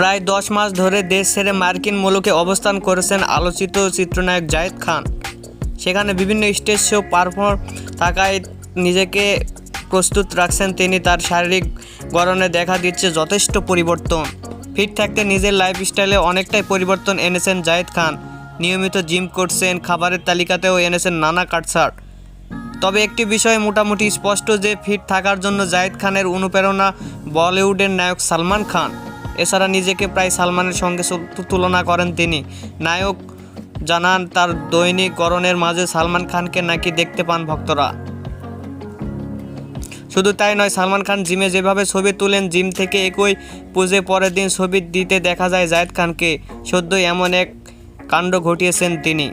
প্রায় দশ মাস ধরে দেশ ছেড়ে মার্কিন মুলুকে অবস্থান করেছেন আলোচিত চিত্রনায়ক জায়েদ খান। সেখানে বিভিন্ন স্টেজ শো পারফর্ম থাকায় নিজেকে প্রস্তুত রাখছেন তিনি। তার শারীরিক গড়নে দেখা দিচ্ছে যথেষ্ট পরিবর্তন। ফিট থাকতে নিজের লাইফস্টাইলে অনেকটাই পরিবর্তন এনেছেন জায়েদ খান। নিয়মিত জিম করছেন, খাবারের তালিকাতেও এনেছেন নানা কাটছাট। তবে একটি বিষয় মোটামুটি স্পষ্ট যে, ফিট থাকার জন্য জায়েদ খানের অনুপ্রেরণা বলিউডের নায়ক সালমান খান। এছাড়া নিজেকে প্রায় সালমানের সঙ্গে তুলনা করেন তিনি। নায়ক জানান, তার দৈনিক করণের মাঝে সালমান খানকে নাকি দেখতে পান ভক্তরা। শুধু তাই নয়, সালমান খান জিমে যেভাবে ছবি তুলেন, জিম থেকে একই পুজে পরের দিন ছবি দিতে দেখা যায় জায়দ খানকে। সদ্যই এমন এক কাণ্ড ঘটিয়েছেন তিনি।